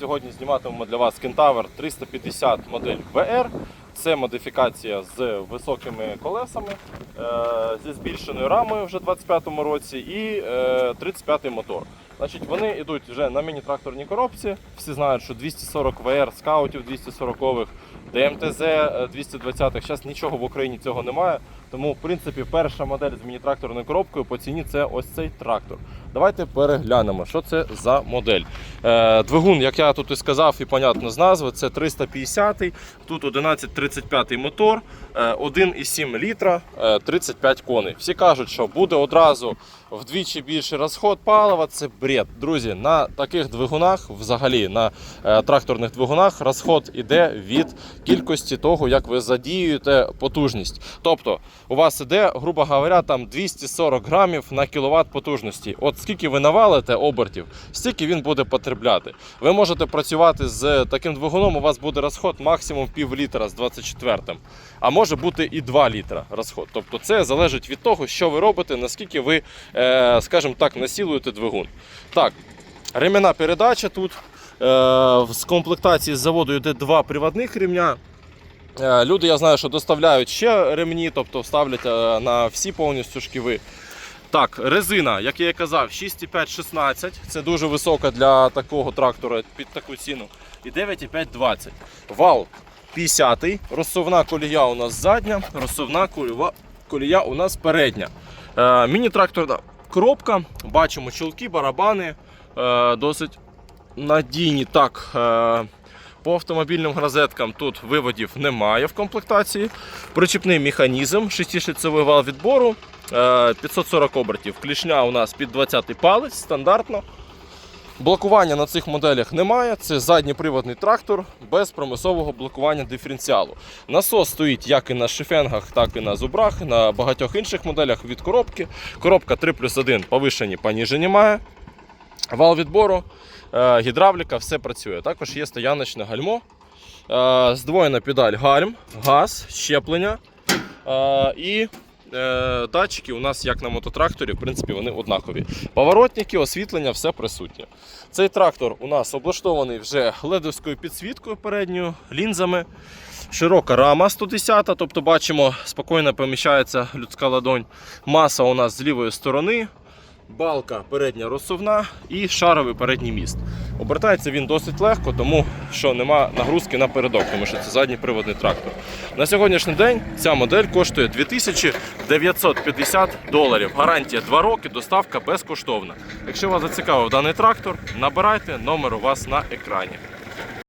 Сьогодні зніматимемо для вас Кентавр 350 модель VR. Це модифікація з високими колесами, е, зі збільшеною рамою вже у 25-му році і е, 35-й мотор. Значить, вони йдуть вже на міні-тракторній коробці. Всі знають, що 240 VR, скаутів 240-х, ДМТЗ 220-х. Зараз нічого в Україні цього немає. Тому, в принципі, перша модель з міні-тракторною коробкою по ціні це ось цей трактор. Давайте переглянемо, що це за модель. Е, двигун, як я тут і сказав, і понятно з назви, це 350-й, тут 1135 мотор, е, 1,7 літра, е, 35 коней. Всі кажуть, що буде одразу вдвічі більший розход палива. Це бред. Друзі, на таких двигунах, взагалі на е, тракторних двигунах, розход іде від кількості того, як ви задіюєте потужність. Тобто, у вас іде, грубо говоря, там 240 грамів на кіловат потужності. От скільки ви навалите обертів, стільки він буде потребляти. Ви можете працювати з таким двигуном, у вас буде розход максимум пів літра з 24-м, а може бути і 2 літра розход. Тобто це залежить від того, що ви робите, наскільки ви, е, скажімо так, насілуєте двигун. Так, ремена передача тут. Е, з комплектації з заводу йде два приводних ремня. Е, Люди, я знаю, що доставляють ще ремні, тобто ставлять е, на всі повністю шківи. Так, резина, як я і казав, 6,5-16. Це дуже висока для такого трактора під таку ціну. І 9,5-20. Вал 50 розсувна колія у нас задня, розсувна колія, у нас передня. Міні-тракторна коробка, бачимо чулки, барабани, е, досить надійні. Так, е, по автомобільним розеткам тут виводів немає в комплектації. Причіпний механізм, 6-шліцевий вал відбору, е, 540 обертів. Клішня у нас під 20 палець стандартно. Блокування на цих моделях немає. Це задньоприводний трактор без промислового блокування диференціалу. Насос стоїть як і на шифенгах, так і на зубрах, на багатьох інших моделях від коробки. Коробка 3 плюс 1 повишені, поніжені має. Вал відбору, е, гідравліка, все працює. Також є стояночне гальмо, е, здвоєна педаль гальм, газ, щеплення е, і датчики у нас, як на мототракторі, в принципі, вони однакові. Поворотники, освітлення, все присутнє. Цей трактор у нас облаштований вже ледовською підсвіткою передньою, лінзами. Широка рама 110, тобто бачимо, спокійно поміщається людська ладонь. Маса у нас з лівої сторони, балка передня розсувна і шаровий передній міст. Обертається він досить легко, тому що нема нагрузки на передок, тому що це задній приводний трактор. На сьогоднішній день ця модель коштує 2950 доларів. Гарантія 2 роки, доставка безкоштовна. Якщо вас зацікавив даний трактор, набирайте номер у вас на екрані.